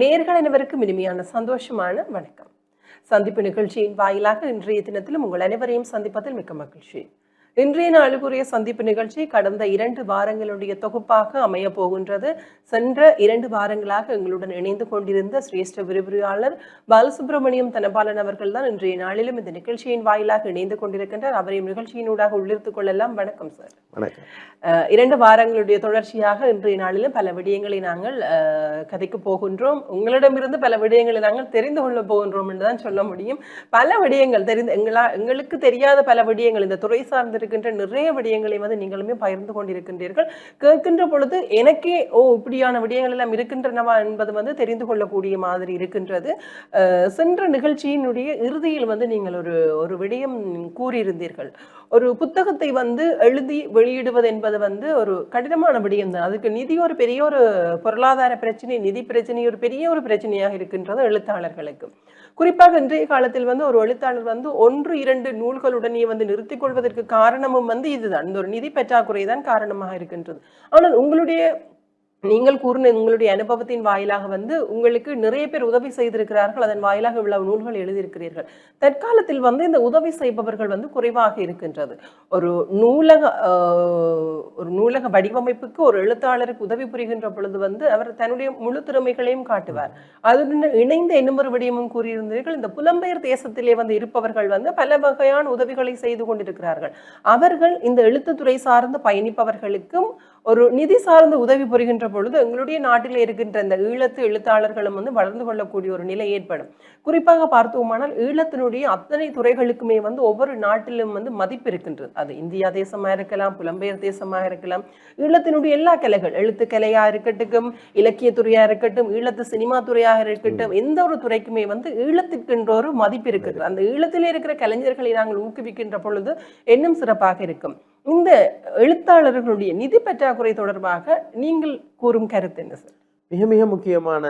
நேர்கள் அனைவருக்கும் இனிமையான சந்தோஷமான வணக்கம். சந்திப்பு நிகழ்ச்சியின் வாயிலாக இன்றைய தினத்திலும் உங்கள் அனைவரையும் சந்திப்பதில் மிக்க மகிழ்ச்சி. இன்றைய நாளுக்குரிய சந்திப்பு நிகழ்ச்சி கடந்த இரண்டு வாரங்களுடைய தொகுப்பாக அமைய போகின்றது. சென்ற இரண்டு வாரங்களாக எங்களுடன் இணைந்து கொண்டிருந்த சிரேஷ்ட விரிவுரையாளர் பாலசுப்ரமணியம் தனபாலன் அவர்கள் தான் இன்றைய நாளிலும் இந்த நிகழ்ச்சியின் வாயிலாக இணைந்து கொண்டிருக்கின்றார். அவரையும் நிகழ்ச்சியினூடாக உள்ளிருத்துக் கொள்ளலாம். வணக்கம் சார். வணக்கம். இரண்டு வாரங்களுடைய தொடர்ச்சியாக இன்றைய நாளிலும் பல விடயங்களை நாங்கள் கதைக்க போகின்றோம். உங்களிடமிருந்து பல விடயங்களை நாங்கள் தெரிந்து கொள்ள போகின்றோம் என்று தான் சொல்ல முடியும். பல விடயங்கள் தெரிந்து எங்களா எங்களுக்கு தெரியாத பல விடயங்கள் இந்த துறை இருக்கின்ற நிறைய விடயங்களை வந்து நீங்களுமே பகிர்ந்து கொண்டிருக்கின்றீர்கள். கேட்கின்ற பொழுது எனக்கே ஓ இப்படியான விடயங்கள் எல்லாம் இருக்கின்றனவா? என்பது வந்து தெரிந்து கொள்ளக்கூடிய மாதிரி இருக்கின்றது. அஹ், சென்ற நிகழ்ச்சியினுடைய இறுதியில் வந்து நீங்கள் ஒரு ஒரு விடயம் கூறியிருந்தீர்கள். ஒரு புத்தகத்தை வந்து எழுதி வெளியிடுவது என்பது வந்து ஒரு கடினமான விடயம் தான். அதுக்கு நிதி ஒரு பெரிய ஒரு பொருளாதார பிரச்சனை நிதி பிரச்சனை ஒரு பெரிய ஒரு பிரச்சனையாக இருக்கின்றது எழுத்தாளர்களுக்கு. குறிப்பாக இன்றைய காலத்தில் வந்து ஒரு எழுத்தாளர் வந்து ஒன்று இரண்டு நூல்களுடனே வந்து நிறுத்திக் கொள்வதற்கு காரணமும் வந்து இதுதான். இந்த ஒரு நிதி பற்றாக்குறை தான் காரணமாக இருக்கின்றது. ஆனால் உங்களுடைய நீங்கள் கூறின உங்களுடைய அனுபவத்தின் வாயிலாக வந்து உங்களுக்கு நிறைய பேர் உதவி செய்திருக்கிறார்கள். அதன் வாயிலாக இவ்வளவு நூல்கள் எழுதியிருக்கிறீர்கள். தற்காலத்தில் வந்து இந்த உதவி செய்பவர்கள் வந்து குறைவாக இருக்கின்றது. ஒரு நூலக ஒரு நூலக வடிவமைப்புக்கு ஒரு எழுத்தாளருக்கு உதவி புரிகின்ற பொழுது வந்து அவர் தன்னுடைய முழு திறமைகளையும் காட்டுவார். அதுடன் இணைந்த இன்னும் விடயமும் கூறியிருந்தீர்கள் இந்த புலம்பெயர் தேசத்திலே வந்து இருப்பவர்கள் வந்து பல வகையான உதவிகளை செய்து கொண்டிருக்கிறார்கள். அவர்கள் இந்த எழுத்துத்துறை சார்ந்து பயணிப்பவர்களுக்கும் ஒரு நிதி சார்ந்த உதவி புரிகின்ற பொழுது எங்களுடைய நாட்டில் இருக்கின்ற இந்த ஈழத்து எழுத்தாளர்களும் வந்து வளர்ந்து கொள்ளக்கூடிய ஒரு நிலை ஏற்படும். குறிப்பாக பார்த்தோமானால் ஈழத்தினுடைய அத்தனை துறைகளுக்குமே வந்து ஒவ்வொரு நாட்டிலும் வந்து மதிப்பு இருக்கின்றது. அது இந்தியா தேசமா இருக்கலாம் புலம்பெயர் தேசமா இருக்கலாம். ஈழத்தினுடைய எல்லா கலைகள் எழுத்துக்கலையா இருக்கட்டும் இலக்கியத்துறையா இருக்கட்டும் ஈழத்து சினிமா துறையாக இருக்கட்டும் எந்த ஒரு துறைக்குமே வந்து ஈழத்திற்கென்ற ஒரு மதிப்பு இருக்குது. அந்த ஈழத்திலே இருக்கிற கலைஞர்களை நாங்கள் ஊக்குவிக்கின்ற பொழுது இன்னும் சிறப்பாக இருக்கும். இந்த எழுத்தாளர்களுடைய நிதி பற்றாக்குறை தொடர்பாக நீங்கள் கூறும் கருத்து என்ன சார்? மிக மிக முக்கியமான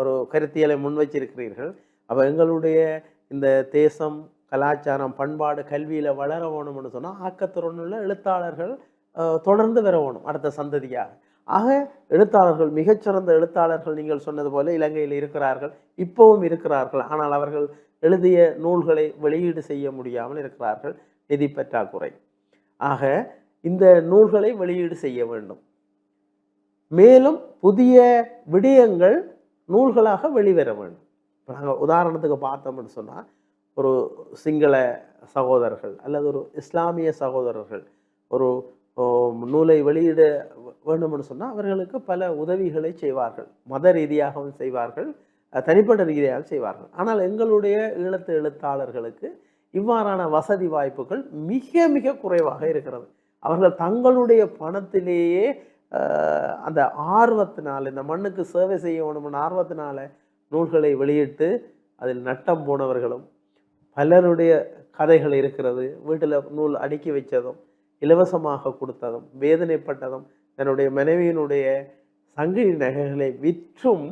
ஒரு கருத்தியலை முன்வச்சிருக்கிறீர்கள் அப்போ எங்களுடைய இந்த தேசம் கலாச்சாரம் பண்பாடு கல்வியில் வளர வேணும்னு சொன்னால் ஆக்கத்திறனுள்ள எழுத்தாளர்கள் தொடர்ந்து வர வேணும் அடுத்த சந்ததியாக. ஆக எழுத்தாளர்கள் மிகச்சிறந்த எழுத்தாளர்கள் நீங்கள் சொன்னது போல இலங்கையில் இருக்கிறார்கள் இப்போவும் இருக்கிறார்கள். ஆனால் அவர்கள் எழுதிய நூல்களை வெளியீடு செய்ய முடியாமல் இருக்கிறார்கள். நிதி பற்றாக்குறை. ஆக இந்த நூல்களை வெளியீடு செய்ய வேண்டும். மேலும் புதிய விடயங்கள் நூல்களாக வெளிவர வேண்டும். இப்போ நாங்கள் உதாரணத்துக்கு பார்த்தோம்னு சொன்னால் ஒரு சிங்கள சகோதரர்கள் அல்லது ஒரு இஸ்லாமிய சகோதரர்கள் ஒரு நூலை வெளியிட வேண்டும்னு சொன்னால் அவர்களுக்கு பல உதவிகளை செய்வார்கள். மத ரீதியாகவும் செய்வார்கள் தனிப்பட்ட ரீதியாக செய்வார்கள். ஆனால் எங்களுடைய ஈழத்து எழுத்தாளர்களுக்கு இவ்வாறான வசதி வாய்ப்புகள் மிக மிக குறைவாக இருக்கிறது. அவர்கள் தங்களுடைய பணத்திலேயே அந்த ஆர்வத்தினால் இந்த மண்ணுக்கு சேவை செய்ய வேணும்னு ஆர்வத்தினால நூல்களை வெளியிட்டு அதில் நட்டம் போனவர்களும் பலருடைய கதைகள் இருக்கிறது வீட்டில் நூல் அடுக்கி வைச்சதும் இலவசமாக கொடுத்ததும் வேதனைப்பட்டதும் தன்னுடைய மனைவியினுடைய சங்கிலி நகைகளை விற்றும்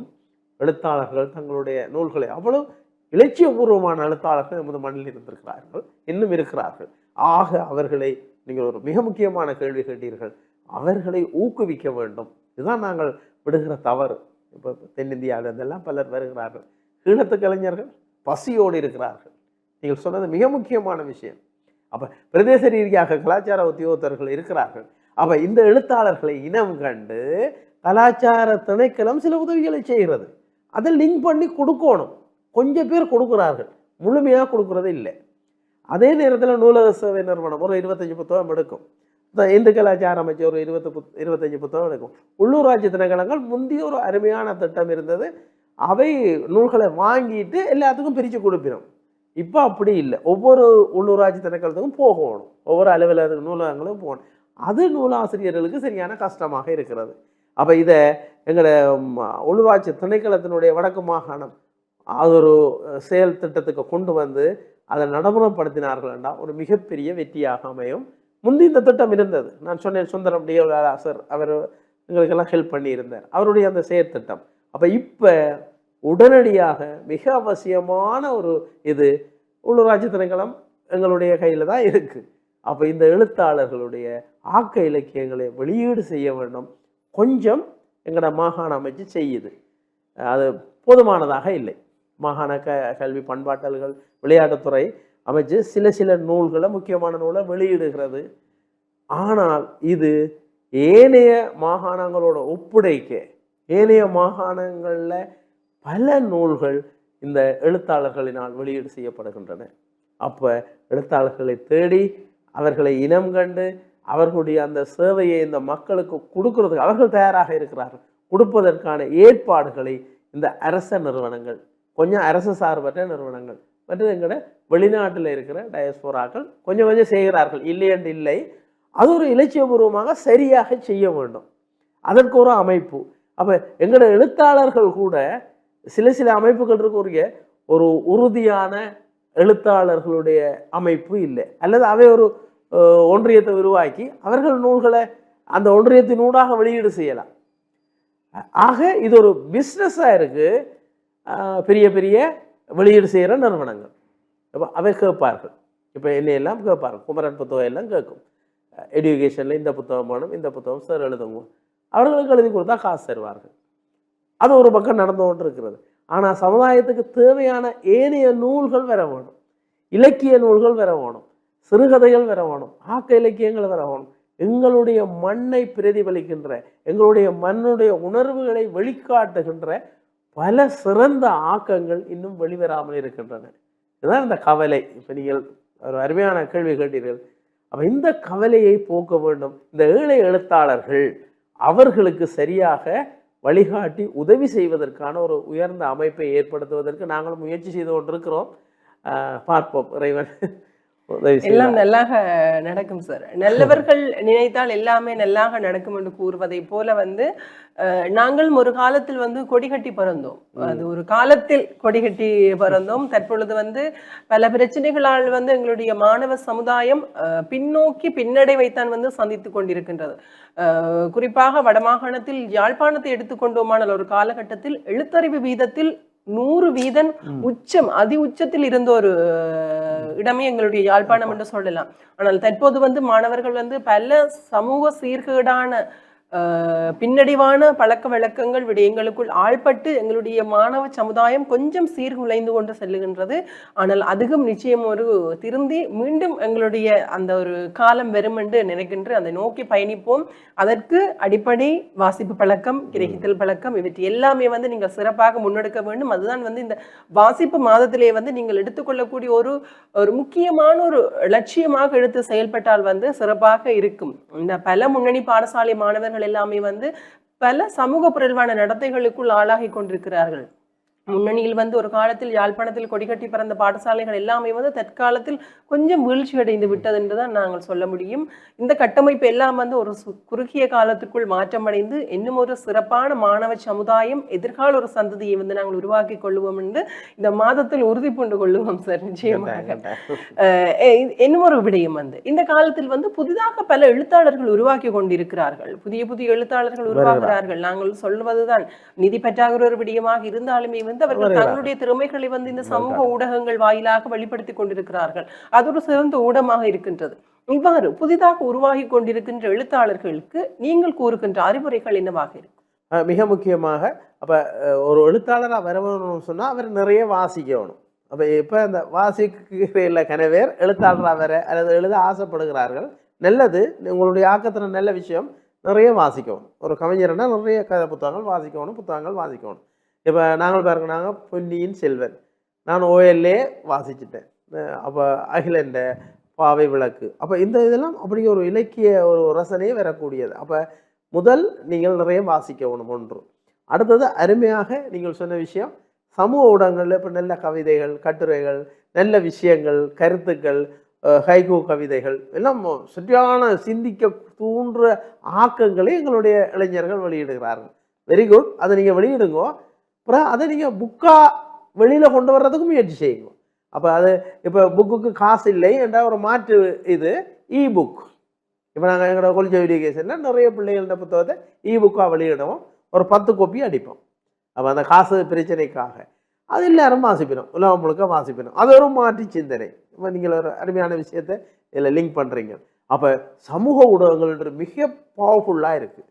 எழுத்தாளர்கள் தங்களுடைய நூல்களை அவ்வளவு இலட்சியபூர்வமான எழுத்தாளர்கள் நமது மண்ணில் இருந்திருக்கிறார்கள் இன்னும் இருக்கிறார்கள். ஆக அவர்களை நீங்கள் ஒரு மிக முக்கியமான கேள்வி கேட்டீர்கள். அவர்களை ஊக்குவிக்க வேண்டும். இதுதான் நாங்கள் விடுகிற தவறு. இப்போ தென்னிந்தியாவில் இருந்தெல்லாம் பலர் வருகிறார்கள். ஈழத்து கலைஞர்கள் பசியோடு இருக்கிறார்கள். நீங்கள் சொன்னது மிக முக்கியமான விஷயம். அப்போ பிரதேச ரீதியாக கலாச்சார உத்தியோகத்தர்கள் இருக்கிறார்கள். அப்போ இந்த எழுத்தாளர்களை இனம் கண்டு கலாச்சார திணைக்களம் சில உதவிகளை செய்கிறது. அதை லிங்க் பண்ணி கொடுக்கணும். கொஞ்சம் பேர் கொடுக்குறார்கள். முழுமையாக கொடுக்குறது இல்லை. அதே நேரத்தில் நூலக சேவை நிறுவனம் ஒரு இருபத்தஞ்சி புத்தகம் எடுக்கும். இந்த இந்து கலாச்சார அமைச்சர் ஒரு இருபத்து புத் இருபத்தஞ்சி புத்தகம் எடுக்கும். உள்ளூராட்சி திணைக்களங்கள் முந்தைய ஒரு அருமையான திட்டம் இருந்தது. அவை நூல்களை வாங்கிட்டு எல்லாத்துக்கும் பிரித்து கொடுப்பினோம். இப்போ அப்படி இல்லை. ஒவ்வொரு உள்ளூராட்சி திணைக்களத்துக்கும் போகணும். ஒவ்வொரு அலுவலக நூலகங்களும் போகணும். அது நூலாசிரியர்களுக்கு சரியான கஷ்டமாக இருக்கிறது. அப்போ இதை எங்களோட உள்ளூராட்சி திணைக்களத்தினுடைய வடக்கு மாகாணம் அது ஒரு செயல் திட்டத்துக்கு கொண்டு வந்து அதை நடைமுறைப்படுத்தினார்கள் என்றால் ஒரு மிகப்பெரிய வெற்றியாக அமையும். முந்தி இந்த திட்டம் இருந்தது. நான் சொன்னேன் சுந்தரம் டிஎலாசர் அவர் எங்களுக்கெல்லாம் ஹெல்ப் பண்ணியிருந்தார். அவருடைய அந்த செயற்திட்டம் அப்போ இப்போ உடனடியாக மிக அவசியமான ஒரு இது உள்ளூராட்சி திணைக்களம் எங்களுடைய கையில் தான் இருக்குது அப்போ இந்த எழுத்தாளர்களுடைய ஆக்க இலக்கியங்களை வெளியீடு செய்ய வேண்டும். கொஞ்சம் எங்களோட மாகாண அமைச்சு செய்யுது. அது போதுமானதாக இல்லை. மாகாண க கல்வி பண்பாட்டல்கள் விளையாட்டுத்துறை அமைச்சு சில சில நூல்களை முக்கியமான நூலை வெளியிடுகிறது. ஆனால் இது ஏனைய மாகாணங்களோட ஒப்புடைக்க. ஏனைய மாகாணங்களில் பல நூல்கள் இந்த எழுத்தாளர்களினால் வெளியீடு செய்யப்படுகின்றன. அப்போ எழுத்தாளர்களை தேடி அவர்களை இனம் கண்டு அவர்களுடைய அந்த சேவையை இந்த மக்களுக்கு கொடுக்கறதுக்கு அவர்கள் தயாராக இருக்கிறார்கள். கொடுப்பதற்கான ஏற்பாடுகளை இந்த அரச நிறுவனங்கள் கொஞ்சம் அரசு சார்பற்ற நிறுவனங்கள். மற்றது எங்கட வெளிநாட்டில் இருக்கிற டயஸ்போராக்கள் கொஞ்சம் கொஞ்சம் செய்கிறார்கள். இல்லை என்று இல்லை. அது ஒரு இலட்சியபூர்வமாக சரியாக செய்ய வேண்டும். அதற்கு ஒரு அமைப்பு. அப்போ எங்களோட எழுத்தாளர்கள் கூட சில சில அமைப்புகள் இருக்கக்கூடிய ஒரு உறுதியான எழுத்தாளர்களுடைய அமைப்பு இல்லை. அல்லது அவை ஒரு ஒன்றியத்தை உருவாக்கி அவர்கள் நூல்களை அந்த ஒன்றியத்தின் ஊடாக வெளியீடு செய்யலாம். ஆக இது ஒரு பிஸ்னஸாக இருக்குது பெரிய பெரிய வெளியீடு செய்கிற நிறுவனங்கள். அப்போ அவை கேட்பார்கள். இப்போ என்னையெல்லாம் கேட்பார்கள். குமரன் புத்தகம் எல்லாம் கேட்கும். எஜுகேஷனில் இந்த புத்தகம் வேணும் இந்த புத்தகம் சார் எழுதுங்க. அவர்களுக்கு எழுதி கொடுத்தா காசு தருவார்கள். அது ஒரு பக்கம் நடந்து கொண்டு இருக்கிறது ஆனால் சமுதாயத்துக்கு தேவையான ஏனைய நூல்கள் வர வேணும். இலக்கிய நூல்கள் வர வேணும். சிறுகதைகள் வர வேணும். ஆக்க இலக்கியங்கள் வர வேணும். எங்களுடைய மண்ணை பிரதிபலிக்கின்ற எங்களுடைய மண்ணுடைய உணர்வுகளை வெளிக்காட்டுகின்ற பல சிறந்த ஆக்கங்கள் இன்னும் வெளிவராமல் இருக்கின்றன. இதுதான் இந்த கவலை. இப்போ நீங்கள் ஒரு அருமையான கேள்வி கேட்டீர்கள். அப்போ இந்த கவலையை போக்க வேண்டும். இந்த ஏழை எழுத்தாளர்கள் அவர்களுக்கு சரியாக வழிகாட்டி உதவி செய்வதற்கான ஒரு உயர்ந்த அமைப்பை ஏற்படுத்துவதற்கு நாங்களும் முயற்சி செய்து கொண்டிருக்கிறோம். பார்ப்போம் இறைவன். எல்லாம் நல்லாக நடக்கும் சார் நல்லவர்கள் நினைத்தால் எல்லாமே நல்லாக நடக்கும் என்று கூறுவதை போல வந்து நாங்களும் ஒரு காலத்தில் வந்து கொடிகட்டி பிறந்தோம். அது ஒரு காலத்தில் கொடிகட்டி பிறந்தோம். தற்பொழுது வந்து பல பிரச்சனைகளால் வந்து எங்களுடைய மாணவ சமுதாயம் பின்னோக்கி பின்னடைவைத்தான் வந்து சந்தித்துக் கொண்டிருக்கின்றது. குறிப்பாக வடமாகாணத்தில் யாழ்ப்பாணத்தை எடுத்துக்கொண்டோமானால் ஒரு காலகட்டத்தில் எழுத்தறிவு வீதத்தில் நூறு வீதம் உச்சம் அதி உச்சத்தில் இருந்த ஒரு அஹ், இடமே எங்களுடைய யாழ்ப்பாணம் என்று சொல்லலாம். ஆனால் தற்போது வந்து மாணவர்கள் வந்து பல சமூக சீர்கேடான பின்னடைவான பழக்க வழக்கங்கள் விடயங்களுக்குள் ஆள்பட்டு எங்களுடைய மாணவ சமுதாயம் கொஞ்சம் சீர்குலைந்து கொண்டு செல்லுகின்றது. ஆனால் அதுவும் நிச்சயம் ஒரு திருந்தி மீண்டும் எங்களுடைய அந்த ஒரு காலம் வரும் என்று நினைக்கின்ற அதை நோக்கி பயணிப்போம். அதற்கு அடிப்படை வாசிப்பு பழக்கம் கிரகித்தல் பழக்கம் இவற்றை எல்லாமே வந்து நீங்கள் சிறப்பாக முன்னெடுக்க வேண்டும். அதுதான் வந்து இந்த வாசிப்பு மாதத்திலே வந்து நீங்கள் எடுத்துக்கொள்ளக்கூடிய ஒரு ஒரு முக்கியமான ஒரு லட்சியமாக எடுத்து செயல்பட்டால் வந்து சிறப்பாக இருக்கும். இந்த பல முன்னணி பாடசாலை மாணவர்கள் எல்லாமே வந்து பல சமூக புரல்வான நடத்தைகளுக்குள் ஆளாகி கொண்டிருக்கிறார்கள். முன்னணியில் வந்து ஒரு காலத்தில் யாழ்ப்பாணத்தில் கொடிகட்டி பிறந்த பாடசாலைகள் எல்லாமே வந்து தற்காலத்தில் கொஞ்சம் வீழ்ச்சி அடைந்து விட்டது என்றுதான் நாங்கள் சொல்ல முடியும். இந்த கட்டமைப்பு எல்லாம் வந்து ஒரு குறுகிய காலத்துக்குள் மாற்றமடைந்து இன்னும் ஒரு சிறப்பான மாணவ சமுதாயம் எதிர்கால ஒரு சந்ததியை வந்து நாங்கள் உருவாக்கி கொள்வோம் என்று இந்த மாதத்தில் உறுதி பூண்டு கொள்ளுவோம் சார் நிச்சயமாக. இன்னும் ஒரு விடயம் வந்து இந்த காலத்தில் வந்து புதிதாக பல எழுத்தாளர்கள் உருவாக்கி கொண்டிருக்கிறார்கள். புதிய புதிய எழுத்தாளர்கள் உருவாகிறார்கள். நாங்கள் சொல்வதுதான் நிதி பற்றாக்குறை ஒரு விடயமாக இருந்தாலுமே வந்து அவர்கள் வருகிறார்கள். தங்களுடைய திறமைகளை வந்து இந்த சமூக ஊடகங்கள் வாயிலாக வெளிப்படுத்தி கொண்டிருக்கிறார்கள். அது ஒரு சிறந்த ஊடகமாக இருக்கின்றது. இவ்வாறு புதிதாக உருவாகி கொண்டிருக்கின்ற எழுத்தாளர்களுக்கு நீங்கள் கூறுகின்ற அறிவுரைகள் என்னவாக இருக்கும் மிக முக்கியமாக அப்போ ஒரு எழுத்தாளராக வரணும்னு சொன்னால் அவர் நிறைய வாசிக்கணும். அப்போ இப்போ அந்த வாசிக்கிற கனவேர் எழுத்தாளராக வர அல்லது எழுத ஆசைப்படுகிறார்கள் நல்லது உங்களுடைய ஆக்கத்தில் நல்ல விஷயம் நிறைய வாசிக்கணும். ஒரு கவிஞர்னா நிறைய கதை புத்தகங்கள் வாசிக்கணும் புத்தகங்கள் வாசிக்கணும். இப்போ நாங்கள் பாருங்க நாங்கள் பொன்னியின் செல்வன். நான் ஓஎல்ஏ வாசிச்சிட்டேன். அப்போ அகிலண்ட பாவை விளக்கு. அப்போ இந்த இதெல்லாம் அப்படி ஒரு இலக்கிய ஒரு ரசனையே வரக்கூடியது. அப்போ முதல் நீங்கள் நிறைய வாசிக்கணும் ஒன்று. அடுத்தது அருமையாக நீங்கள் சொன்ன விஷயம் சமூக ஊடகங்களில் இப்போ நல்ல கவிதைகள் கட்டுரைகள் நல்ல விஷயங்கள் கருத்துக்கள் ஹைகோ கவிதைகள் எல்லாம் சரியான சிந்திக்க தூண்டுற ஆக்கங்களை எங்களுடைய இளைஞர்கள் வெளியிடுகிறார்கள். வெரி குட் அதை நீங்கள் வெளியிடுங்கோ. அப்புறம் அதை நீங்கள் புக்காக வெளியில் கொண்டு வர்றதுக்கு முயற்சி செய்யுங்க. அப்போ அது இப்போ புக்குக்கு காசு இல்லை என்ற ஒரு மாற்று இது இ புக் இப்போ நாங்கள் எங்களோட கொலிஜ எஜுகேஷனில் நிறைய பிள்ளைகளோட புத்தகத்தை இ புக்காக வெளியிடுவோம். ஒரு பத்து கோப்பி அடிப்போம். அப்போ அந்த காசு பிரச்சனைக்காக. அது எல்லாரும் வாசிப்பினோம். உலகம் முழுக்க வாசிப்பினோம். அது ஒரு மாற்றி சிந்தனை. இப்போ நீங்கள் ஒரு அருமையான விஷயத்தை இதில் லிங்க் பண்ணுறீங்க அப்போ சமூக ஊடகங்கள்ன்ற மிக பவர்ஃபுல்லாக இருக்குது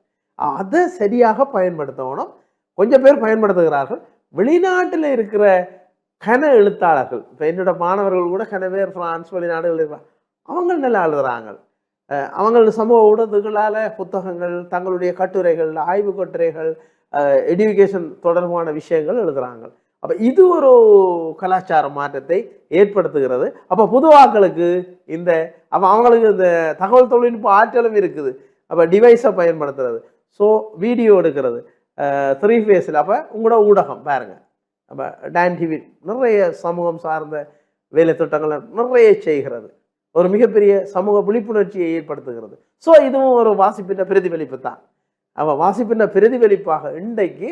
அதை சரியாக பயன்படுத்தணும். கொஞ்சம் பேர் பயன்படுத்துகிறார்கள். வெளிநாட்டில் இருக்கிற கன எழுத்தாளர்கள் இப்போ என்னோட மாணவர்கள் கூட கன பேர் ஃப்ரான்ஸ் வெளிநாடுகள் இருக்கிறாங்க அவங்க நல்லா எழுதுகிறாங்க அவங்களோட அவங்க சமூக ஊடகங்களால் புத்தகங்கள் தங்களுடைய கட்டுரைகள் ஆய்வு கட்டுரைகள் எடுகேஷன் தொடர்பான விஷயங்கள் எழுதுகிறாங்க அப்போ இது ஒரு கலாச்சார மாற்றத்தை ஏற்படுத்துகிறது. அப்போ புதுவாக்களுக்கு இந்த அப்போ அவங்களுக்கு இந்த தகவல் தொழில்நுட்ப ஆற்றலும் இருக்குது. அப்போ டிவைஸை பயன்படுத்துறது. ஸோ வீடியோ எடுக்கிறது. த்ரீ ஃபேஸில் அப்போ உங்களோட ஊடகம் பாருங்கள் அப்போ டான் டிவி நிறைய சமூகம் சார்ந்த வேலை திட்டங்களை நிறைய செய்கிறது. ஒரு மிகப்பெரிய சமூக விழிப்புணர்ச்சியை ஏற்படுத்துகிறது. ஸோ இதுவும் ஒரு வாசிப்பின பிரதிபலிப்பு தான். அப்போ வாசிப்பின பிரதிபலிப்பாக இன்றைக்கு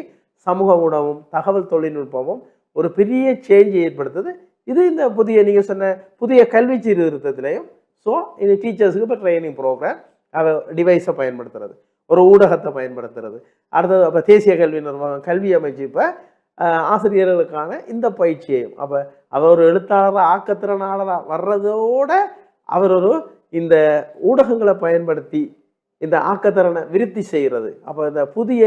சமூக ஊடகம் தகவல் தொழில்நுட்பமும் ஒரு பெரிய சேஞ்சை ஏற்படுத்துது. இது இந்த புதிய நீங்கள் சொன்ன புதிய கல்வி சீர்திருத்தத்திலையும் ஸோ இது டீச்சர்ஸுக்கு இப்போ ட்ரைனிங் ப்ரோக்ராம் அதை டிவைஸை பயன்படுத்துறது. ஒரு ஊடகத்தை பயன்படுத்துறது. அடுத்தது அப்போ தேசிய கல்வி நிர்வாகம் கல்வி அமைச்சு இப்போ ஆசிரியர்களுக்கான இந்த பயிற்சியையும். அப்போ அவர் ஒரு எழுத்தாளராக ஆக்கத்திறனாளராக வர்றதோட அவர் ஒரு இந்த ஊடகங்களை பயன்படுத்தி இந்த ஆக்கத்திறனை விருத்தி செய்கிறது அப்போ இந்த புதிய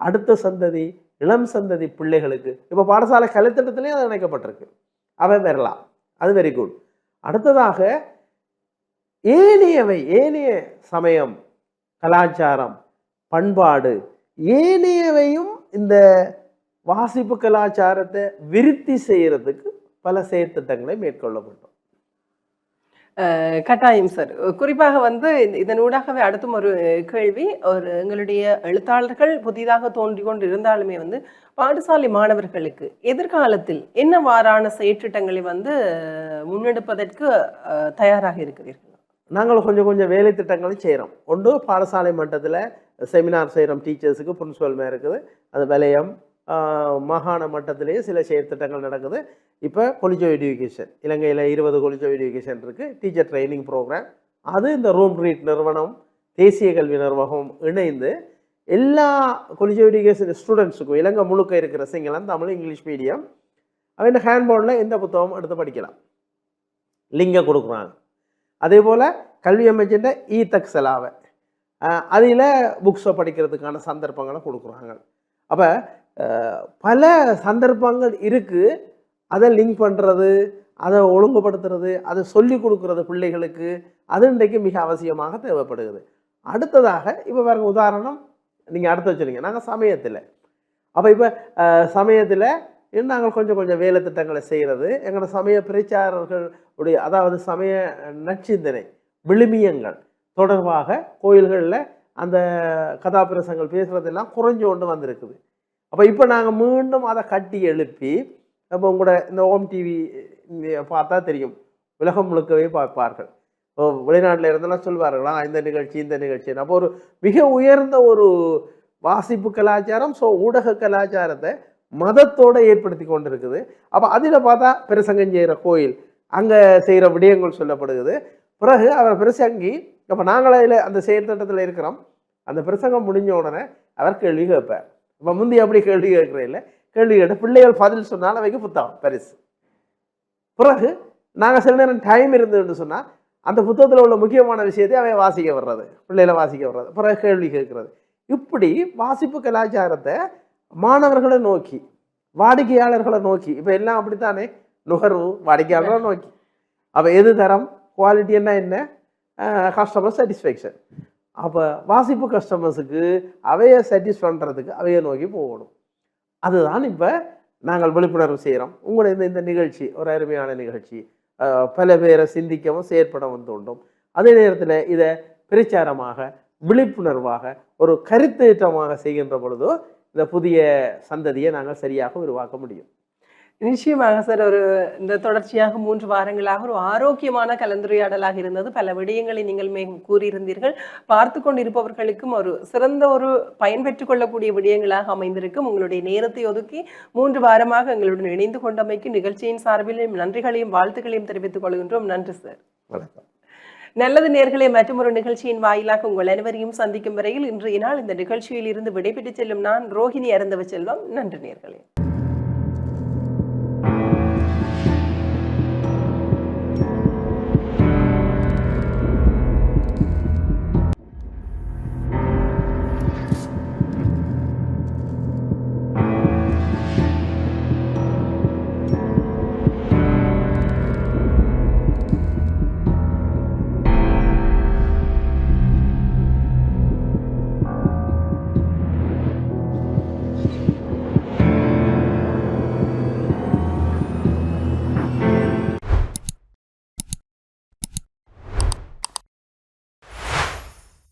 அடுத்த சந்ததி இளம் சந்ததி பிள்ளைகளுக்கு இப்போ பாடசாலை கலைத்திட்டத்திலையும் அது இணைக்கப்பட்டிருக்கு. அவன் வரலாம். அது வெரி குட் அடுத்ததாக ஏனையவை ஏனைய சமயம் கலாச்சாரம் பண்பாடு ஏனையவையும் இந்த வாசிப்பு கலாச்சாரத்தை விருத்தி செய்யறதுக்கு பல செயற்திட்டங்களை மேற்கொள்ளப்பட்டோம். கட்டாயம் சார். குறிப்பாக வந்து இந்த- இதனூடாகவே அடுத்தும் ஒரு கேள்வி. ஒரு எங்களுடைய எழுத்தாளர்கள் புதிதாக தோன்றி கொண்டு இருந்தாலுமே வந்து பாடசாலை மாணவர்களுக்கு எதிர்காலத்தில் என்னவாறான செயற்றிட்டங்களை வந்து முன்னெடுப்பதற்கு தயாராக இருக்கிறீர்கள்? நாங்கள் கொஞ்சம் கொஞ்சம் வேலை திட்டங்களை செய்கிறோம் ஒன்று பாடசாலை மட்டத்தில் செமினார் செய்கிறோம் டீச்சர்ஸுக்கு பிரின்சிபல் மேல் இருக்குது அது வலயம் மாகாண மட்டத்திலேயே சில செயற்திட்டங்கள் நடக்குது. இப்போ கொலிஜோ எஜுகேஷன் இலங்கையில் இருபது கொலிஜோ எஜுகேஷன் இருக்குது டீச்சர் ட்ரைனிங் ப்ரோக்ராம் அது இந்த ரூம் ரீட் நிறுவனம் தேசிய கல்வி நிர்வாகம் இணைந்து எல்லா கொலிஜோ எஜுகேஷன் ஸ்டூடெண்ட்ஸுக்கும் இலங்கை முழுக்க இருக்கிற சிங்களம் தமிழ் இங்கிலீஷ் மீடியம் அவன் ஹேண்ட்போர்டில் எந்த புத்தகமும் எடுத்து படிக்கலாம். லிங்கை கொடுக்குறாங்க. அதே போல் கல்வி அமைச்சின்ற இ தக்ஸலாவை அதில் புக்ஸை படிக்கிறதுக்கான சந்தர்ப்பங்களை கொடுக்குறாங்க. அப்போ பல சந்தர்ப்பங்கள் இருக்குது அதை லிங்க் பண்ணுறது அதை ஒழுங்குபடுத்துறது அதை சொல்லி கொடுக்குறது பிள்ளைகளுக்கு அது இன்றைக்கு மிக அவசியமாக தேவைப்படுகிறது. அடுத்ததாக இப்போ வேறு உதாரணம் நீங்கள் அடுத்து வச்சுருங்க நாங்கள் சமயத்தில். அப்போ இப்போ சமயத்தில் இன்னும் நாங்கள் கொஞ்சம் கொஞ்சம் வேலை திட்டங்களை செய்கிறது. எங்களோட சமய பிரச்சாரர்கள் உடைய அதாவது சமய நற்சிந்தனை விழுமியங்கள் தொடர்பாக கோயில்களில் அந்த கதாபிரசங்கள் பேசுகிறதெல்லாம் குறைஞ்சு கொண்டு வந்திருக்குது. அப்போ இப்போ நாங்கள் மீண்டும் அதை கட்டி எழுப்பி நம்ம உங்களோட இந்த ஓம் டிவி பார்த்தா தெரியும். உலகம் முழுக்கவே பார்ப்பார்கள். இப்போ வெளிநாட்டில் இருந்தெல்லாம் சொல்வார்களா இந்த நிகழ்ச்சி இந்த நிகழ்ச்சி அப்போ ஒரு மிக உயர்ந்த ஒரு வாசிப்பு கலாச்சாரம் ஸோ ஊடக கலாச்சாரத்தை மதத்தோடு ஏற்படுத்தி கொண்டு இருக்குது அப்போ அதில் பார்த்தா பிரசங்கம் செய்கிற கோயில் அங்கே செய்கிற விடயங்கள் சொல்லப்படுகிறது. பிறகு அவர் பிரசங்கி அப்போ நாங்கள் அதில் அந்த செயல் திட்டத்தில் இருக்கிறோம். அந்த பிரசங்கம் முடிஞ்ச உடனே அவர் கேள்வி கேட்பார். இப்போ முந்தி அப்படி கேள்வி கேட்குறேன் இல்லை. கேள்வி கேட்டு பிள்ளைகள் பதில் சொன்னால் அவைக்கு புத்தகம் பரிசு. பிறகு நாங்கள் சில நேரம் டைம் இருந்ததுன்னு சொன்னால் அந்த புத்தகத்தில் உள்ள முக்கியமான விஷயத்தை அவை வாசிக்க வர்றது பிள்ளைகளை வாசிக்க வர்றது பிறகு கேள்வி கேட்குறது. இப்படி வாசிப்பு கலாச்சாரத்தை மாணவர்களை நோக்கி வாடிக்கையாளர்களை நோக்கி இப்போ எல்லாம் அப்படித்தானே? நுகர்வு வாடிக்கையாளர்களை நோக்கி. அப்போ எது தரம்? குவாலிட்டின்னா என்ன? கஸ்டமர் சாட்டிஸ்ஃபேக்ஷன் அப்போ வாசிப்பு கஸ்டமர்ஸுக்கு அவையை சாட்டிஸ் பண்ணுறதுக்கு அவையை நோக்கி போகணும். அதுதான் இப்போ நாங்கள் விழிப்புணர்வு செய்கிறோம் உங்களோட இந்த இந்த நிகழ்ச்சி ஒரு அருமையான நிகழ்ச்சி. பல பேரை சிந்திக்கவும் செயற்படவும் தூண்டும் அதே நேரத்தில் இதை பிரச்சாரமாக விழிப்புணர்வாக ஒரு கருத்தேற்றமாக செய்கின்ற பொழுதோ இந்த புதிய சந்ததியை நாங்கள் சரியாக உருவாக்க முடியும். நிச்சயமாக சார் ஒரு இந்த தொடர்ச்சியாக மூன்று வாரங்களாக ஒரு ஆரோக்கியமான கலந்துரையாடலாக இருந்தது. பல விடயங்களை நீங்கள் மே கூறியிருந்தீர்கள். பார்த்து கொண்டிருப்பவர்களுக்கும் ஒரு சிறந்த ஒரு பயன் பெற்றுக் கொள்ளக்கூடிய விடயங்களாக அமைந்திருக்கும். உங்களுடைய நேரத்தை ஒதுக்கி மூன்று வாரமாக எங்களுடன் இணைந்து கொண்டமைக்கு நிகழ்ச்சியின் சார்பிலும் நன்றிகளையும் வாழ்த்துக்களையும் தெரிவித்துக் கொள்கின்றோம். நன்றி சார். வணக்கம். நல்லது நேர்களை மற்றொரு நிகழ்ச்சியின் வாயிலாக உங்கள் அனைவரையும் சந்திக்கும் வரையில் இன்றைய நாள் இந்த நிகழ்ச்சியில் இருந்து விடைபெற்று செல்லும் நான் ரோஹிணி அருந்தவ செல்வம். நன்றி நேர்களே.